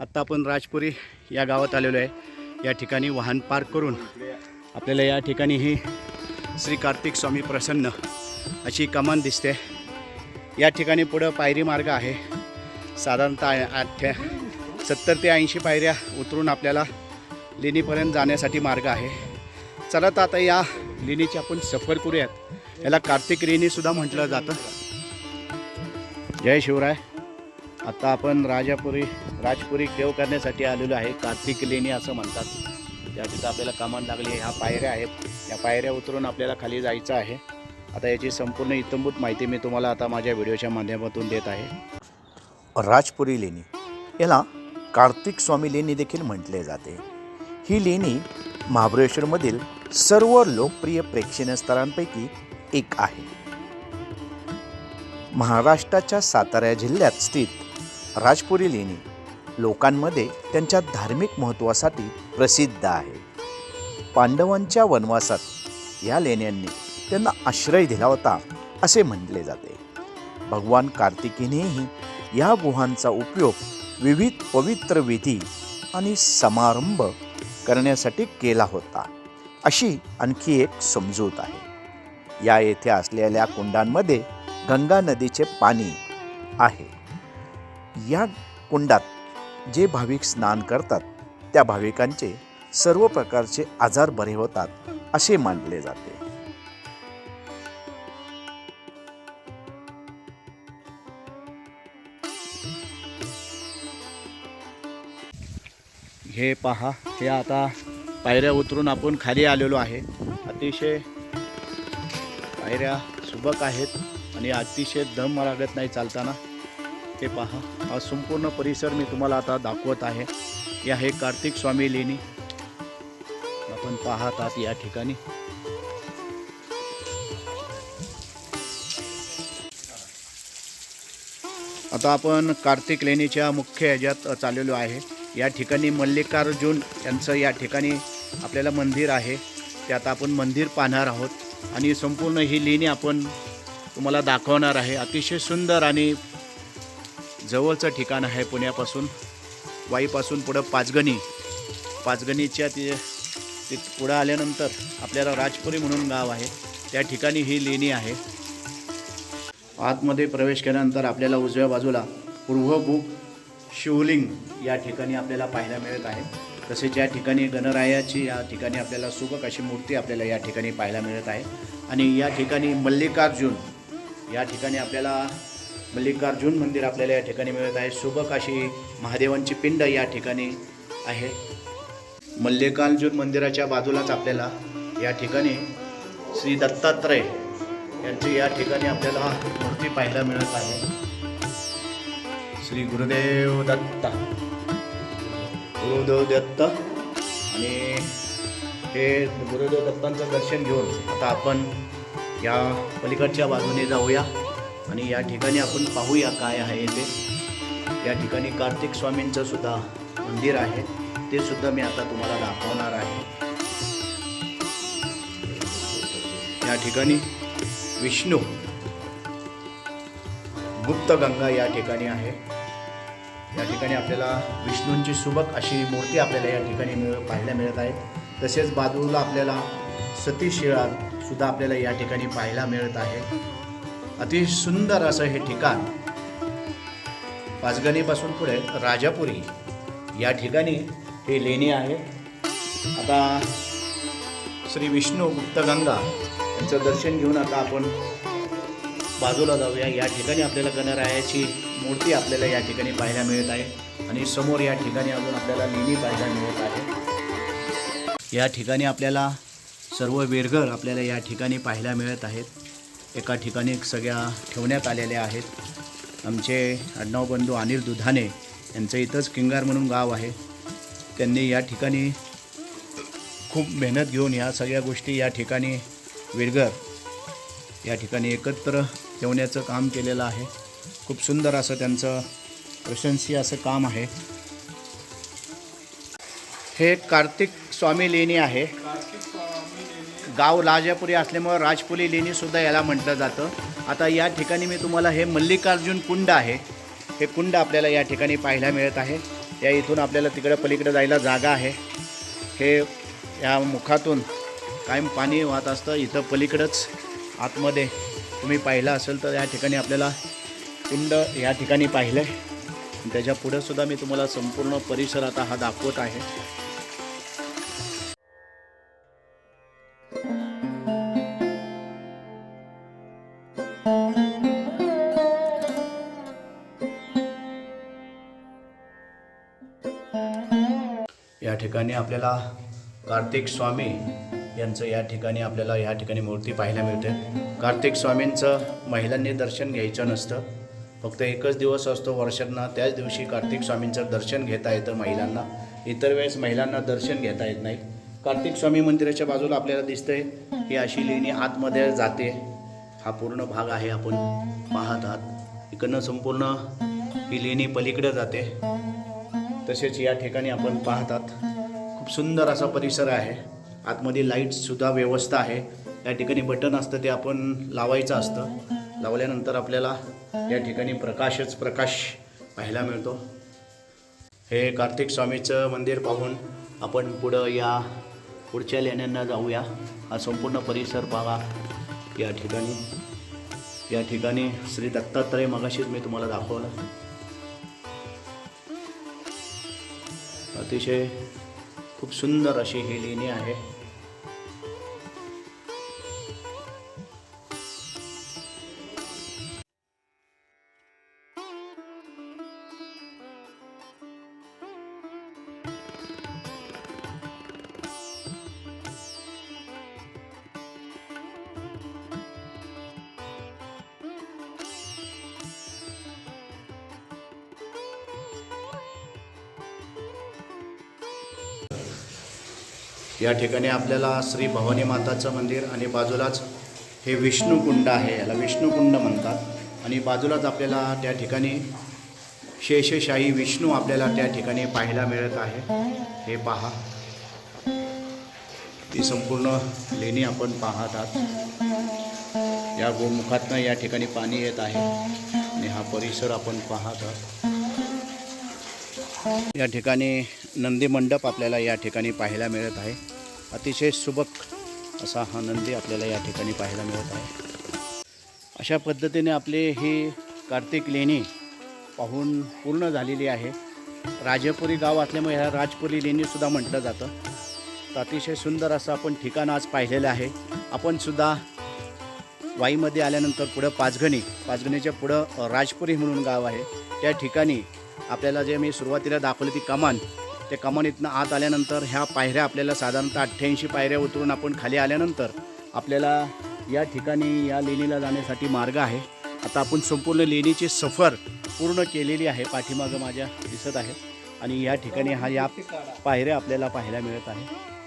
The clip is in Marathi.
आत्ता आपण राजपुरी या गावात आलेलो आहे. या ठिकाणी वाहन पार्क करून आपल्याला या ठिकाणी ही श्री कार्तिक स्वामी प्रसन्न अशी कमान दिसते. या ठिकाणी पुढं पायरी मार्ग आहे. साधारणतः आठ सत्तर ते ऐंशी पायऱ्या उतरून आपल्याला लेणीपर्यंत जाण्यासाठी मार्ग आहे. चला तर आता या लेणीची आपण सफर करूयात. याला कार्तिक लेणीसुद्धा म्हटलं जातं. जय शिवराय. आता आपण राजापुरी राजपुरी देव करण्यासाठी आलेलो आहे. कार्तिक लेणी असं म्हणतात. त्या तिथं आपल्याला कमान लागली ह्या पायऱ्या आहेत. या पायऱ्या उतरून आपल्याला खाली जायचं आहे. आता याची संपूर्ण इतंभूत माहिती मी तुम्हाला आता माझ्या व्हिडिओच्या माध्यमातून देत आहे. राजपुरी लेणी. याला कार्तिक स्वामी लेणी देखील म्हटले जाते. ही लेणी महाबळेश्वरमधील सर्व लोकप्रिय प्रेक्षणीय स्थळांपैकी एक आहे. महाराष्ट्राच्या सातारा जिल्ह्यात स्थित राजपुरी लेणी लोकांमध्ये त्यांच्या धार्मिक महत्त्वासाठी प्रसिद्ध आहे. पांडवांच्या वनवासात या लेण्यांनी त्यांना आश्रय दिला होता असे म्हटले जाते. भगवान कार्तिकीनेही या गुहांचा उपयोग विविध पवित्र विधी आणि समारंभ करण्यासाठी केला होता अशी आणखी एक समजूत आहे. या येथे असलेल्या कुंडांमध्ये गंगा नदीचे पाणी आहे. या कुंडात जे भाविक स्नान करतात त्या भाविकांचे सर्व प्रकारचे आजार बरे होतात असे मानले जाते. हे पहा हे आता पायऱ्या उतरून आपण खाली आलेलो आहे. अतिशय पायऱ्या सुबक आहेत आणि अतिशय दम लागत नाही चालताना. हे पहा. हा संपूर्ण परिसर मी तुम्हाला आता दाखवत आहे. हे आहे कार्तिक स्वामी लेणी. आपण पाहत आहात या ठिकाणी. आता आपण कार्तिक लेणीच्या मुख्य ह्याच्यात चाललेलो आहे. या ठिकाणी मल्लिकार्जुन यांचं या ठिकाणी आपल्याला मंदिर आहे. ते आता आपण मंदिर पाहणार आहोत. आणि संपूर्ण ही लेणी आपण तुम्हाला दाखवणार आहे. अतिशय सुंदर आणि जवळचं ठिकाण आहे पुण्यापासून वाईपासून पुढं पाचगणी. पाचगणीच्या ते ते पुढं आल्यानंतर आपल्याला राजपुरी म्हणून गाव आहे. त्या ठिकाणी ही लेणी आहे. आतमध्ये प्रवेश केल्यानंतर आपल्याला उजव्या बाजूला पूर्वभूक शिवलिंग या ठिकाणी आपल्याला पाहायला मिळत आहे. तसेच या ठिकाणी गणरायाची या ठिकाणी आपल्याला सुबक अशी मूर्ती आपल्याला या ठिकाणी पाहायला मिळत आहे. आणि या ठिकाणी मल्लिकार्जुन या ठिकाणी आपल्याला मल्लिकार्जुन मंदिर आपल्याला या ठिकाणी मिळत आहे. सुबक अशी महादेवांची पिंड या ठिकाणी आहे. मल्लिकार्जुन मंदिराच्या बाजूलाच आपल्याला या ठिकाणी श्री दत्तात्रय यांची या ठिकाणी आपल्याला मूर्ती पाहायला मिळत आहे. श्री गुरुदेव दत्त. गुरुदेव दत्त. आणि हे गुरुदेव दत्तांचं दर्शन घेऊन आता आपण या पलीकडच्या बाजूने जाऊया. आणि या ठिकाणी आपण पाहूया काय आहे ते. या ठिकाणी कार्तिक स्वामींचं सुद्धा मंदिर आहे. ते सुद्धा मी आता तुम्हाला दाखवणार आहे. या ठिकाणी विष्णू गुप्तगंगा या ठिकाणी आहे. या ठिकाणी आपल्याला विष्णूंची सुबक अशी मूर्ती आपल्याला या ठिकाणी मिळ पाहायला मिळत आहे. तसेच बाजूला आपल्याला सतीशिळा सुद्धा आपल्याला या ठिकाणी पाहायला मिळत आहे. अतिशय सुंदर असं हे ठिकाण पाचगणीपासून पुढे राजापुरी या ठिकाणी हे लेणी आहे. आता श्री विष्णू गुप्तगंगा यांचं दर्शन घेऊन आता आपण बाजूला जाऊया. या ठिकाणी आपल्याला गणरायाची मूर्ती आपल्याला या ठिकाणी पाहायला मिळत आहे आणि समोर या ठिकाणी अजून आपल्याला लेणी पाहायला मिळत आहे. या ठिकाणी आपल्याला सर्व वेरघर आपल्याला या ठिकाणी पाहायला मिळत आहेत. एका ठिकाणी सगळ्या ठेवण्यात आलेल्या आहेत. आमचे आडनाव बंधू अनिल दुधाने यांचं इथंच किंगार म्हणून गाव आहे. त्यांनी या ठिकाणी खूप मेहनत घेऊन ह्या सगळ्या गोष्टी या ठिकाणी विरगर या ठिकाणी एकत्र ठेवण्याचं काम केलेलं आहे. खूप सुंदर असं त्यांचं प्रशंसीय असं काम आहे. हे कार्तिक स्वामी लेणी आहे. गाव राजापुरी असल्यामुळं राजपुरी लेणीसुद्धा याला म्हटलं जातं. आता या ठिकाणी मी तुम्हाला हे मल्लिकार्जुन कुंड आहे. हे कुंड आपल्याला या ठिकाणी पाहायला मिळत आहे. या इथून आपल्याला तिकडे पलीकडे जायला जागा आहे. हे या मुखातून कायम पाणी वाहत असतं. इथं पलीकडंच आतमध्ये तुम्ही पाहिलं असेल तर या ठिकाणी आपल्याला कुंड या ठिकाणी पाहिलं आहे त्याच्या पुढंसुद्धा मी तुम्हाला संपूर्ण परिसर आता हा दाखवत आहे. या ठिकाणी आपल्याला कार्तिक स्वामी यांचं या ठिकाणी आपल्याला या ठिकाणी मूर्ती पाहायला मिळते. कार्तिक स्वामींचं महिलांनी दर्शन घ्यायचं नसतं. फक्त एकच दिवस असतो वर्षांना त्याच दिवशी कार्तिक स्वामींचं दर्शन घेता येतं महिलांना. इतर वेळेस महिलांना दर्शन घेता येत नाही. कार्तिक स्वामी मंदिराच्या बाजूला आपल्याला दिसतंय ही अशी लेणी आतमध्ये जाते. हा पूर्ण भाग आहे आपण पाहत आहात. इकडनं संपूर्ण ही लेणी पलीकडे जाते. तसेच या ठिकाणी आपण पाहतात खूप सुंदर असा परिसर आहे. आतमध्ये लाईटसुद्धा व्यवस्था आहे. या ठिकाणी बटन असतं ते आपण लावायचं असतं. लावल्यानंतर आपल्याला या ठिकाणी प्रकाशच प्रकाश पाहायला मिळतो. हे कार्तिक स्वामीचं मंदिर पाहून आपण पुढं या पुढच्या लेण्यांना जाऊया. हा संपूर्ण परिसर पाहा. या ठिकाणी या ठिकाणी श्री दत्तात्रय मगाशीच मी तुम्हाला दाखवलं. अतिशय खूप सुंदर अशी ही लेणी आहे. या ठिकाणी आपल्याला श्री भवानी माताचं मंदिर आणि बाजूलाच हे विष्णुकुंड आहे याला विष्णुकुंड म्हणतात. आणि बाजूलाच आपल्याला त्या ठिकाणी शेषशाही विष्णू आपल्याला त्या ठिकाणी पाहायला मिळत आहे. हे पहा. ती संपूर्ण लेणी आपण पाहत आहात. या गोमुखातनं या ठिकाणी पाणी येत आहे आणि हा परिसर आपण पाहत आहात. या ठिकाणी नंदी मंडप आपल्याला या ठिकाणी पाहायला मिळत आहे. अतिशय सुबक असा हा नंदी आपल्याला या ठिकाणी पाहायला मिळत आहे. अशा पद्धतीने आपली ही कार्तिक लेणी पाहून पूर्ण झालेली आहे. राजपुरी गाव असल्यामुळे ह्या राजपुरी लेणीसुद्धा म्हटलं जातं. तर अतिशय सुंदर असं आपण ठिकाण आज पाहिलेलं आहे. आपणसुद्धा वाईमध्ये आल्यानंतर पुढं पाचगणी पाचगणीच्या पुढं राजपुरी म्हणून गाव आहे. त्या ठिकाणी आपल्याला जे मी सुरुवातीला दाखवली ती कमान त्या कमानीतनं आत आल्यानंतर ह्या पायऱ्या आपल्याला साधारणतः अठ्ठ्याऐंशी पायऱ्या उतरून आपण खाली आल्यानंतर आपल्याला या ठिकाणी या लेणीला जाण्यासाठी मार्ग आहे. आता आपण संपूर्ण लेणीची सफर पूर्ण केलेली आहे पाठीमागं माझ्या दिसत आहे. आणि या ठिकाणी हा या पायऱ्या आपल्याला पाहायला मिळत आहे.